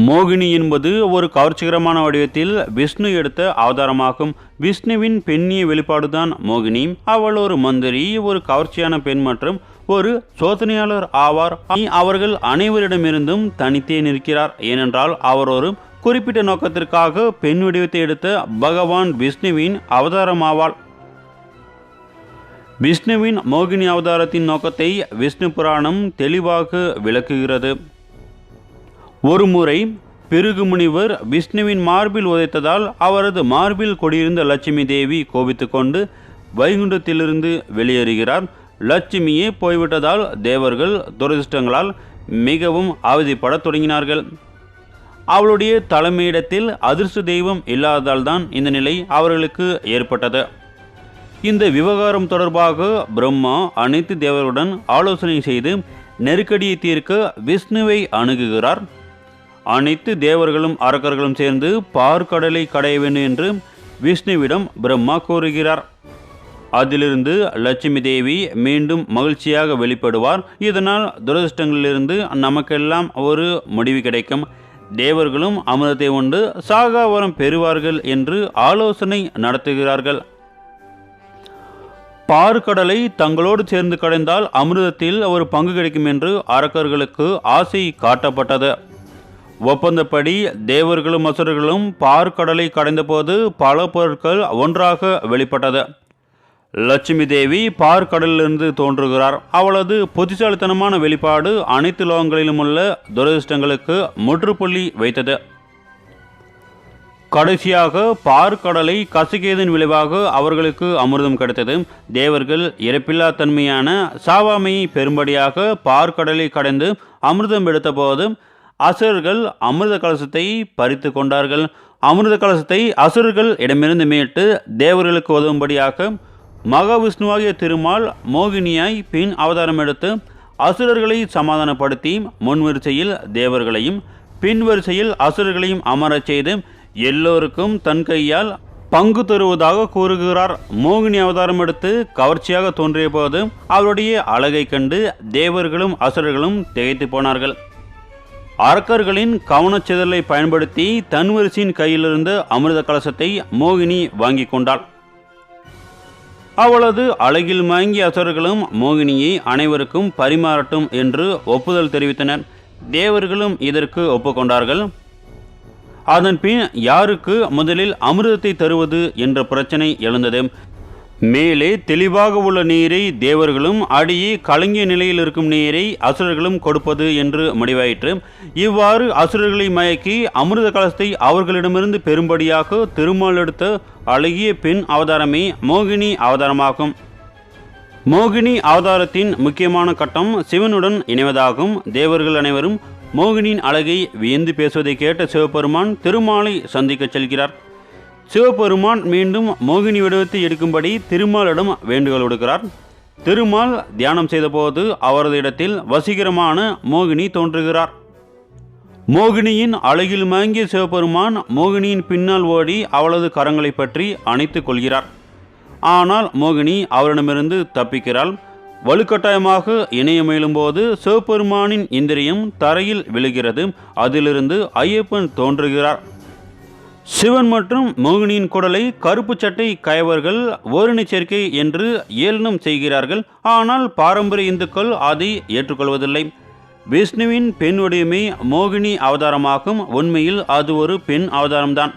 மோகினி என்பது ஒரு கவர்ச்சிகரமான வடிவத்தில் விஷ்ணு எடுத்த அவதாரமாகும். விஷ்ணுவின் பெண்ணிய வெளிப்பாடுதான் மோகினி. அவள் ஒரு மந்திரி ஒரு கவர்ச்சியான பெண் மற்றும் ஒரு சோதனையாளர் ஆவார். அவர்கள் அனைவரிடமிருந்தும் தனித்தே நிற்கிறார். ஏனென்றால் அவர் ஒரு குறிப்பிட்ட நோக்கத்திற்காக பெண் வடிவத்தை எடுத்த பகவான் விஷ்ணுவின் அவதாரமாவாள். விஷ்ணுவின் மோகினி அவதாரத்தின் நோக்கத்தை விஷ்ணு புராணம் தெளிவாக விளக்குகிறது. ஒருமுறை பிருகு முனிவர் விஷ்ணுவின் மார்பில் உதைத்ததால் அவரது மார்பில் கொடியிருந்த லட்சுமி தேவி கோபித்து கொண்டு வைகுண்டத்திலிருந்து வெளியேறுகிறார். லட்சுமியே போய்விட்டதால் தேவர்கள் துரதிருஷ்டங்களால் மிகவும் அவதிப்படத் தொடங்கினார்கள். அவளுடைய தலைமையிடத்தில் அதிர்ஷ்ட தெய்வம் இல்லாததால் தான் இந்த நிலை அவர்களுக்கு ஏற்பட்டது. இந்த விவகாரம் தொடர்பாக பிரம்மா அனைத்து தேவர்களுடன் ஆலோசனை செய்து நெருக்கடியை தீர்க்க விஷ்ணுவை அணுகுகிறார். அனைத்து தேவர்களும் அரக்கர்களும் சேர்ந்து பார்க்கடலை கடைய வேண்டும் என்று விஷ்ணுவிடம் பிரம்மா கூறுகிறார் அதிலிருந்து லட்சுமி தேவி மீண்டும் மகிழ்ச்சியாக வெளிப்படுவார். இதனால் துரதிருஷ்டங்களிலிருந்து நமக்கெல்லாம் ஒரு முடிவு கிடைக்கும். தேவர்களும் அமிர்தத்தை உண்டு சாகாவரம் பெறுவார்கள் என்று ஆலோசனை நடத்துகிறார்கள். பார்க்கடலை தங்களோடு சேர்ந்து கடைந்தால் அமிர்தத்தில் ஒரு பங்கு கிடைக்கும் என்று அரக்கர்களுக்கு ஆசை காட்டப்பட்டது. ஒப்பந்தப்படி தேவர்களும் அசுரர்களும் பார்க்கடலை கடைந்தபோது பல பொருட்கள் ஒன்றாக வெளிப்பட்டது. லட்சுமி தேவி பார்க்கடலிலிருந்து தோன்றுகிறார். அவளது புத்திசாலித்தனமான வெளிப்பாடு அனைத்து லோகங்களிலும் உள்ள துரதிருஷ்டங்களுக்கு முற்றுப்புள்ளி வைத்தது. கடைசியாக பார்க்கடலை கசுகியதன் விளைவாக அவர்களுக்கு அமிர்தம் கிடைத்தது. தேவர்கள் இறப்பில்லா தன்மையான சாவாமையை பெரும்படியாக பார்க்கடலை கடைந்து அமிர்தம் எடுத்தபோது அசுரர்கள் அமிர்த கலசத்தை பறித்து கொண்டார்கள். அமிர்த கலசத்தை அசுரர்கள் இடமிருந்து மீட்டு தேவர்களுக்கு உதவும்படியாக மகாவிஷ்ணுவாகிய திருமால் மோகினியாய் பின் அவதாரம் எடுத்து அசுரர்களை சமாதானப்படுத்தி முன்வரிசையில் தேவர்களையும் பின்வரிசையில் அசுரர்களையும் அமரச் செய்து எல்லோருக்கும் தன் கையால் பங்கு தருவதாக கூறுகிறார். மோகினி அவதாரம் எடுத்து கவர்ச்சியாக தோன்றிய போது அவருடைய அழகை கண்டு தேவர்களும் அசுரர்களும் திகைத்து போனார்கள். அரக்கர்களின் கவனச்செதலை பயன்படுத்தி தன்வரிசியின் கையிலிருந்து அமிர்த கலசத்தை மோகினி வாங்கி கொண்டாள். அவளது அழகில் மயங்கிய அசுரர்களும் மோகினியை அனைவருக்கும் பரிமாறட்டும் என்று ஒப்புதல் தெரிவித்தனர். தேவர்களும் இதற்கு ஒப்புக்கொண்டார்கள். அதன் பின் யாருக்கு முதலில் அமிர்தத்தை தருவது என்ற பிரச்சனை எழுந்தது. மேலே தெளிவாக உள்ள நீரை தேவர்களும் அடியே கலங்கிய நிலையில் இருக்கும் நீரை அசுரர்களும் கொடுப்பது என்று முடிவாயிற்று. இவ்வாறு அசுரர்களை மயக்கி அமிர்த கலசத்தை அவர்களிடமிருந்து பெரும்படியாக திருமால் எடுத்த அழகிய பெண் அவதாரமே மோகினி அவதாரமாகும். மோகினி அவதாரத்தின் முக்கியமான கட்டம் சிவனுடன் இணைவதாகும். தேவர்கள் அனைவரும் மோகினியின் அழகை வியந்து பேசுவதை கேட்ட சிவபெருமான் திருமாலை சந்திக்கச் செல்கிறார். சிவபெருமான் மீண்டும் மோகினி வடிவத்தை எடுக்கும்படி திருமாலிடம் வேண்டுகோள் விடுக்கிறார். திருமால் தியானம் செய்தபோது அவரது இடத்தில் வசீகரமான மோகினி தோன்றுகிறார். மோகினியின் அழகில் மயங்கிய சிவபெருமான் மோகினியின் பின்னால் ஓடி அவளது கரங்களை பற்றி அணைத்துக் கொள்கிறார். ஆனால் மோகினி அவரிடமிருந்து தப்பிக்கிறாள். வலுக்கட்டாயமாக இணைய முயலும்போது சிவபெருமானின் இந்திரியம் தரையில் விழுகிறது. அதிலிருந்து ஐயப்பன் தோன்றுகிறார். சிவன் மற்றும் மோகினியின் குடலை கருப்பு சட்டை கயவர்கள் ஓரணி சேர்க்கை என்று ஏளனம் செய்கிறார்கள். ஆனால் பாரம்பரிய இந்துக்கள் அதை ஏற்றுக்கொள்வதில்லை. விஷ்ணுவின் பெண் வடிவமே மோகினி அவதாரமாகும். உண்மையில் அது ஒரு பெண் அவதாரம்தான்.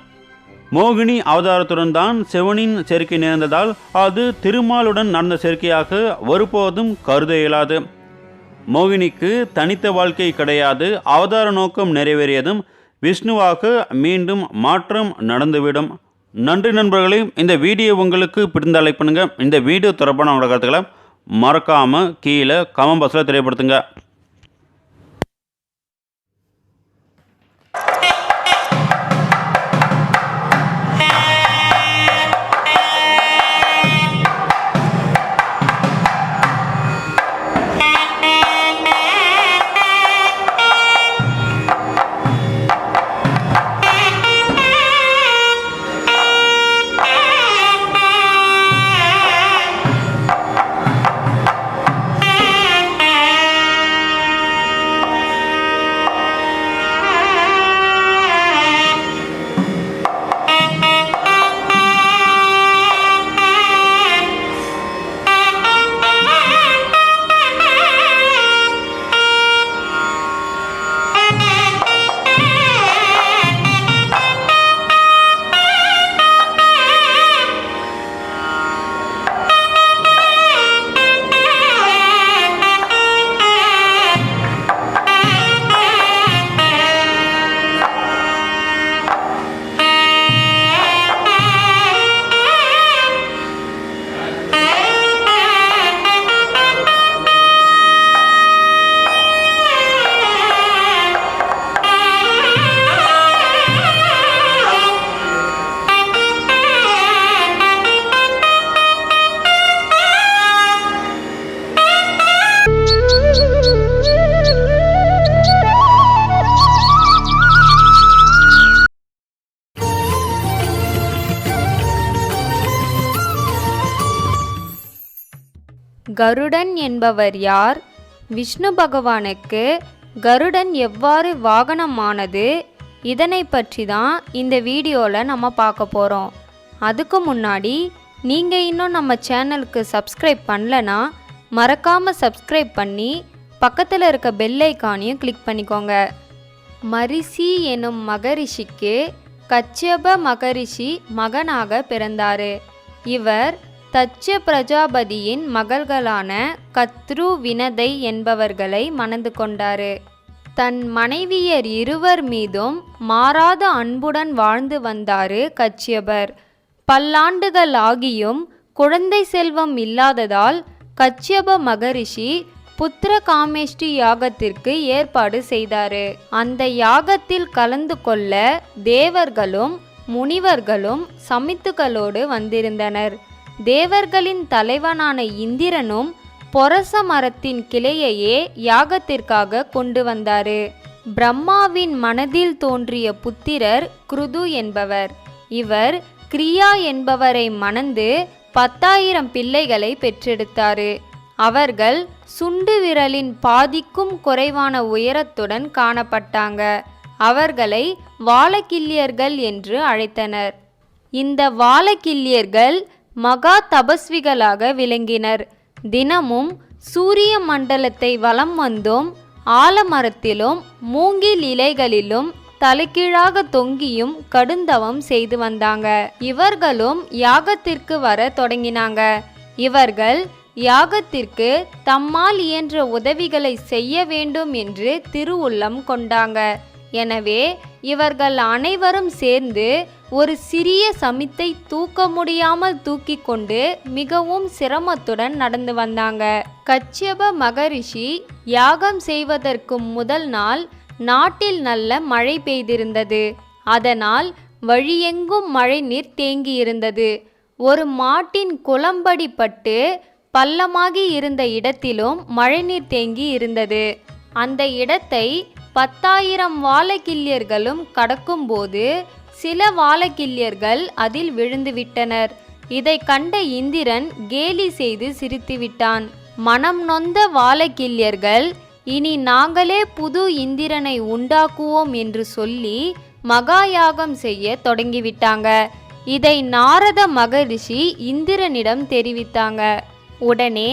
மோகினி அவதாரத்துடன் தான் சிவனின் சேர்க்கை நேர்ந்ததால் அது திருமாலுடன் நடந்த சேர்க்கையாக ஒருபோதும் கருத இயலாது. மோகினிக்கு தனித்த வாழ்க்கை கிடையாது. அவதார நோக்கம் நிறைவேறியதும் விஷ்ணுவாக மீண்டும் மாற்றம் நடந்துவிடும். நன்றி நண்பர்களே இந்த வீடியோ உங்களுக்கு பிடிந்த லைக் இந்த வீடியோ தொடர்பான உங்களோட கருத்துக்களை மறக்காமல் கீழே கமெண்ட் பாக்ஸில் தெரியப்படுத்துங்க. கருடன் என்பவர் யார்? விஷ்ணு பகவானுக்கு கருடன் எவ்வாறு வாகனமானது? இதனை பற்றி தான் இந்த வீடியோவில் நம்ம பார்க்க போகிறோம் அதுக்கு முன்னாடி நீங்கள் இன்னும் நம்ம சேனலுக்கு சப்ஸ்கிரைப் பண்ணலனா மறக்காமல் சப்ஸ்கிரைப் பண்ணி பக்கத்தில் இருக்க பெல்லைக்கானையும் கிளிக் பண்ணிக்கோங்க. மரிசி எனும் மகரிஷிக்கு கச்சப மகரிஷி மகனாக பிறந்தார். இவர் தச்ச பிரஜாபதியின் மகள்களான கத்ரு வினதை என்பவர்களை மணந்து கொண்டாரு. தன் மனைவியர் இருவர் மீதும் மாறாத அன்புடன் வாழ்ந்து வந்தாரு கச்சியபர். பல்லாண்டுகள் ஆகியும் குழந்தை செல்வம் இல்லாததால் கச்சியப மகரிஷி புத்திர காமேஷ்டி யாகத்திற்கு ஏற்பாடு செய்தாரு. அந்த யாகத்தில் கலந்து கொள்ள தேவர்களும் முனிவர்களும் சமித்துகளோடு வந்திருந்தனர். தேவர்களின் தலைவனான இந்திரனும் பொரச மரத்தின் கிளையையே யாகத்திற்காக கொண்டு வந்தாரு. பிரம்மாவின் மனதில் தோன்றிய புத்திரர் குருது என்பவர். இவர் கிரியா என்பவரை மணந்து பத்தாயிரம் பிள்ளைகளை பெற்றெடுத்தாரு. அவர்கள் சுண்டு விரலின் பாதிக்கும் குறைவான உயரத்துடன் காணப்பட்டாங்க. அவர்களை வாழக்கில்லியர்கள் என்று அழைத்தனர். இந்த வாழக்கில்லியர்கள் மகா தபஸ்விகளாக விளங்கினர். தினமும் சூரிய மண்டலத்தை வலம் வந்தும். ஆலமரத்திலும் மூங்கில் இலைகளிலும் தலைகீழாக தொங்கியும் கடுந்தவம் செய்து வந்தாங்க. இவர்களும் யாகத்திற்கு வர தொடங்கினாங்க. இவர்கள் யாகத்திற்கு தம்மால் இயன்ற உதவிகளை செய்ய வேண்டும் என்று திருவுள்ளம் கொண்டாங்க. எனவே இவர்கள் அனைவரும் சேர்ந்து ஒரு சிறிய சமித்தை தூக்க முடியாமல் தூக்கி கொண்டு மிகவும் சிரமத்துடன் நடந்து வந்தாங்க. கச்சியப மகரிஷி யாகம் செய்வதற்கு முதல் நாள் நாட்டில் நல்ல மழை பெய்திருந்தது. அதனால் வழியெங்கும் மழைநீர் தேங்கியிருந்தது. ஒரு மாட்டின் குளம்படி பட்டு பள்ளமாகி இருந்த இடத்திலும் மழைநீர் தேங்கி இருந்தது. அந்த இடத்தை பத்தாயிரம் வாழைக்கிள்ளியர்களும் கடக்கும்போது சில வாழக்கில்லியர்கள் அதில் விழுந்துவிட்டனர். இதை கண்ட இந்திரன் கேலி செய்து சிரித்துவிட்டான். மனம் நொந்த வாழக்கில்லியர்கள் இனி நாங்களே புது இந்திரனை உண்டாக்குவோம் என்று சொல்லி மகாயாகம் செய்ய தொடங்கிவிட்டாங்க. இதை நாரத மகரிஷி இந்திரனிடம் தெரிவித்தாங்க. உடனே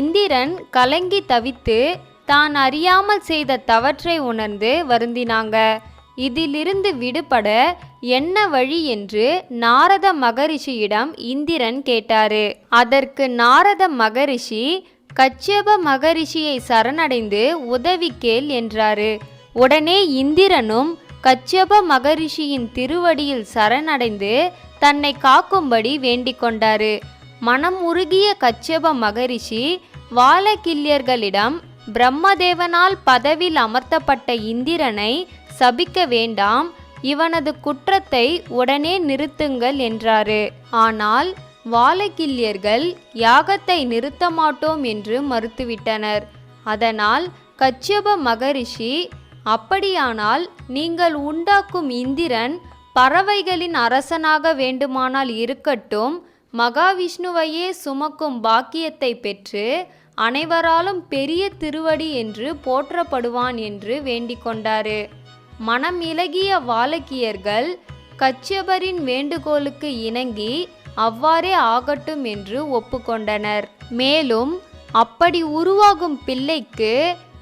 இந்திரன் கலங்கி தவித்து தான் அறியாமல் செய்த தவற்றை உணர்ந்து வருந்தினாங்க. இதிலிருந்து விடுபட என்ன வழி என்று நாரத மகரிஷியிடம் இந்திரன் கேட்டாரு. அதற்கு நாரத மகரிஷி கச்சியப மகரிஷியை சரணடைந்து உதவி கேள் என்றாரு. உடனே இந்திரனும் கச்சியப மகரிஷியின் திருவடியில் சரணடைந்து தன்னை காக்கும்படி வேண்டிக் கொண்டாரு. மனம் உருகிய கச்சியப மகரிஷி வாழக்கில்லியர்களிடம் பிரம்மதேவனால் பதவியில் அமர்த்தப்பட்ட இந்திரனை சபிக்க வேண்டாம் இவனது குற்றத்தை உடனே நிறுத்துங்கள் என்றாரு. ஆனால் வாழக்கில்லியர்கள் யாகத்தை நிறுத்த மாட்டோம் என்று மறுத்துவிட்டனர். அதனால் கச்சியப மகரிஷி அப்படியானால் நீங்கள் உண்டாக்கும் இந்திரன் பறவைகளின் அரசனாக வேண்டுமானால் இருக்கட்டும் மகாவிஷ்ணுவையே சுமக்கும் பாக்கியத்தை பெற்று அனைவராலும் பெரிய திருவடி என்று போற்றப்படுவான் என்று வேண்டிக் கொண்டாரு. மனம் இலகிய வாலக்கியர்கள் கச்சியபரின் வேண்டுகோளுக்கு இணங்கி அவ்வாறே ஆகட்டும் என்று ஒப்புக்கொண்டனர். மேலும் அப்படி உருவாகும் பிள்ளைக்கு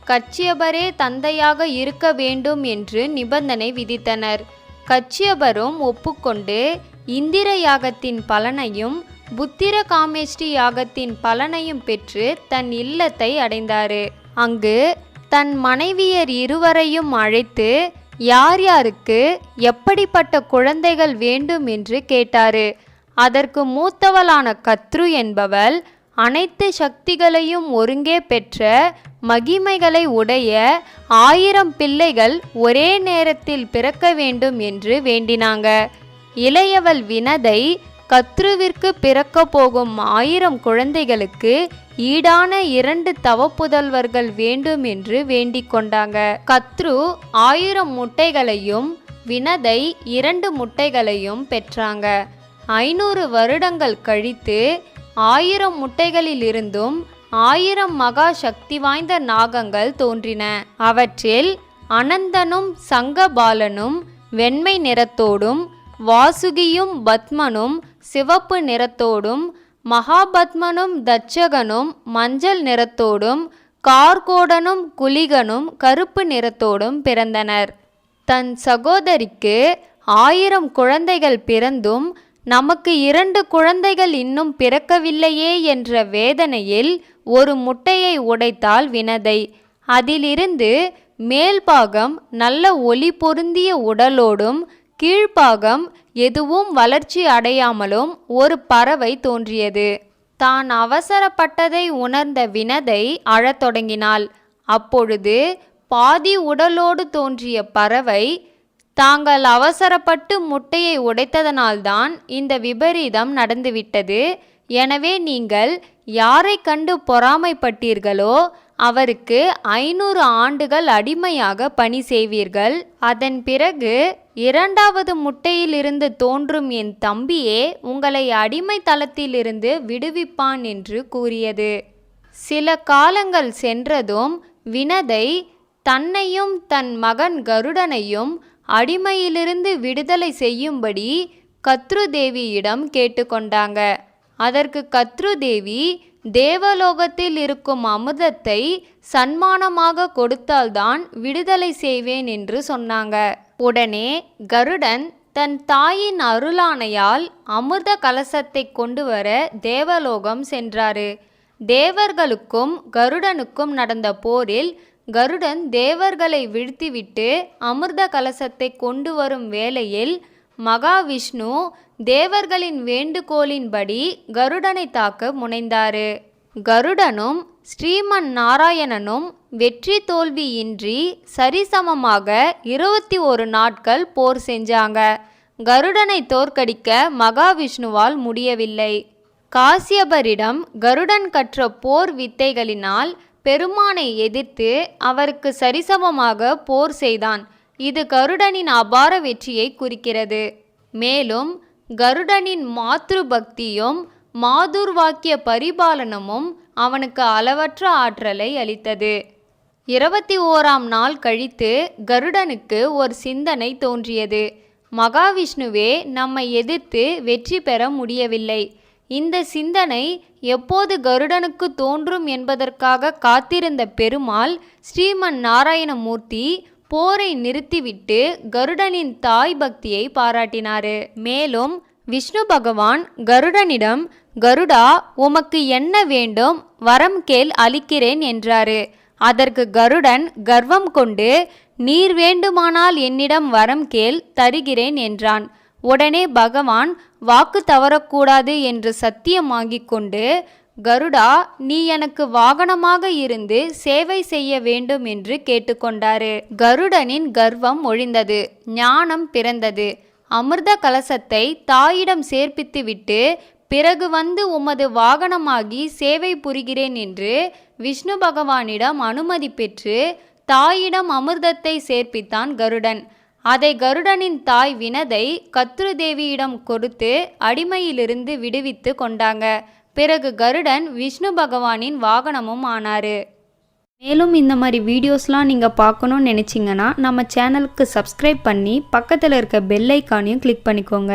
கச்சியபரே தந்தையாக இருக்க வேண்டும் என்று நிபந்தனை விதித்தனர். கச்சியபரும் ஒப்புக்கொண்டு இந்திர யாகத்தின் பலனையும் புத்திர காமேஷ்டி யாகத்தின் பலனையும் பெற்று தன் இல்லத்தை அடைந்தாரு. அங்கு தன் மனைவியர் இருவரையும் அழைத்து யார் யாருக்கு எப்படிப்பட்ட குழந்தைகள் வேண்டும் என்று கேட்டாரு. அதற்கு மூத்தவளான கத்ரு என்பவள் அனைத்து சக்திகளையும் ஒருங்கே பெற்ற மகிமைகளை உடைய ஆயிரம் பிள்ளைகள் ஒரே நேரத்தில் பிறக்க வேண்டும் என்று வேண்டினாங்க. இளையவள் வினதை கத்ருவிற்கு பிறக்க போகும் ஆயிரம் குழந்தைகளுக்கு ஈடான இரண்டு தவப்புதல்வர்கள் வேண்டும் என்று வேண்டிக் கொண்டாங்க. கத்ரு ஆயிரம் முட்டைகளையும் வினதை இரண்டு முட்டைகளையும் பெற்றாங்க. ஐநூறு வருடங்கள் கழித்து ஆயிரம் முட்டைகளிலிருந்தும் ஆயிரம் மகா சக்தி வாய்ந்த நாகங்கள் தோன்றின. அவற்றில் அனந்தனும் சங்கபாலனும் வெண்மை நிறத்தோடும் வாசுகியும் பத்மனும் சிவப்பு நிறத்தோடும் மகாபத்மனும் தட்சகனும் மஞ்சள் நிறத்தோடும் கார்கோடனும் குலிகனும் கருப்பு நிறத்தோடும் பிறந்தனர். தன் சகோதரிக்கு ஆயிரம் குழந்தைகள் பிறந்தும் நமக்கு இரண்டு குழந்தைகள் இன்னும் பிறக்கவில்லையே என்ற வேதனையில் ஒரு முட்டையை உடைத்தாள் வினதை. அதிலிருந்து மேல்பாகம் நல்ல ஒளி பொருந்திய உடலோடும் கீழ்ப்பாகம் எதுவும் வளர்ச்சி அடையாமலும் ஒரு பறவை தோன்றியது. தான் அவசரப்பட்டதை உணர்ந்த வினதை அழத் தொடங்கினாள். அப்பொழுது பாதி உடலோடு தோன்றிய பறவை தாங்கள் அவசரப்பட்டு முட்டையை உடைத்ததனால்தான் இந்த விபரீதம் நடந்துவிட்டது. எனவே நீங்கள் யாரை கண்டு பொறாமைப்பட்டீர்களோ அவருக்கு ஐநூறு ஆண்டுகள் அடிமையாக பணி செய்வீர்கள். அதன் பிறகு இரண்டாவது முட்டையிலிருந்து தோன்றும் என் தம்பியே உங்களை அடிமை தளத்திலிருந்து விடுவிப்பான் என்று கூறியது. சில காலங்கள் சென்றதும் வினதை தன்னையும் தன் மகன் கருடனையும் அடிமையிலிருந்து விடுதலை செய்யும்படி கத்ருதேவியிடம் கேட்டுக்கொண்டாங்க. அதற்கு கத்ருதேவி தேவலோகத்தில் இருக்கும் அமுதத்தை சன்மானமாக கொடுத்தால்தான் விடுதலை செய்வேன் என்று சொன்னாங்க. உடனே கருடன் தன் தாயின் அருளானையால் அமிர்த கலசத்தை கொண்டு வர தேவலோகம் சென்றாரு. தேவர்களுக்கும் கருடனுக்கும் நடந்த போரில் கருடன் தேவர்களை வீழ்த்திவிட்டு அமிர்த கலசத்தை கொண்டு வரும் வேளையில் மகாவிஷ்ணு தேவர்களின் வேண்டுகோளின்படி கருடனை தாக்க முனைந்தாரு. கருடனும் ஸ்ரீமன் நாராயணனும் வெற்றி தோல்வியின்றி சரிசமமாக இருபத்தி ஒரு நாட்கள் போர் செஞ்சாங்க. கருடனை தோற்கடிக்க மகாவிஷ்ணுவால் முடியவில்லை. காசியபரிடம் கருடன் கற்ற போர் வித்தைகளினால் பெருமானை எதிர்த்து அவருக்கு சரிசமமாக போர் செய்தான். இது கருடனின் அபார வெற்றியை குறிக்கிறது. மேலும் கருடனின் மாத்ரு பக்தியும் மாதுர்வாக்கிய பரிபாலனமும் அவனுக்கு அளவற்ற ஆற்றலை அளித்தது. இருபத்தி ஓராம் நாள் கழித்து கருடனுக்கு ஒரு சிந்தனை தோன்றியது. மகாவிஷ்ணுவே நம்மை எதிர்த்து வெற்றி பெற முடியவில்லை. இந்த சிந்தனை எப்போது கருடனுக்கு தோன்றும் என்பதற்காக காத்திருந்த பெருமாள் ஸ்ரீமன் நாராயணமூர்த்தி போரை நிறுத்திவிட்டு கருடனின் தாய் பக்தியை பாராட்டினாரு. மேலும் விஷ்ணு பகவான் கருடனிடம் கருடா உமக்கு என்ன வேண்டும்? வரம் கேள் அளிக்கிறேன் என்றாரு. அதற்கு கருடன் கர்வம் கொண்டு நீர் வேண்டுமானால் என்னிடம் வரம் கேள் தருகிறேன் என்றான். உடனே பகவான் வாக்கு தவறக்கூடாது என்று சத்தியமாகிக் கொண்டு கருடா நீ எனக்கு வாகனமாக இருந்து சேவை செய்ய வேண்டும் என்று கேட்டுக்கொண்டாரு. கருடனின் கர்வம் ஒழிந்தது. ஞானம் பிறந்தது. அமிர்த கலசத்தை தாயிடம் சேர்ப்பித்துவிட்டு பிறகு வந்து உமது வாகனமாகி சேவை புரிகிறேன் என்று விஷ்ணு பகவானிடம் அனுமதி பெற்று தாயிடம் அமிர்தத்தை சேர்ப்பித்தான் கருடன். அதை கருடனின் தாய் வினதை கத்ருதேவியிடம் கொடுத்து அடிமையிலிருந்து விடுவித்து கொண்டாங்க. பிறகு கருடன் விஷ்ணு பகவானின் வாகனமும் ஆனாரு. மேலும் இந்த மாதிரி வீடியோஸ்லாம் நீங்கள் பார்க்கணுன்னு நினச்சிங்கன்னா நம்ம சேனலுக்கு சப்ஸ்கிரைப் பண்ணி பக்கத்தில் இருக்க பெல் ஐக்கானையும் கிளிக் பண்ணிக்கோங்க.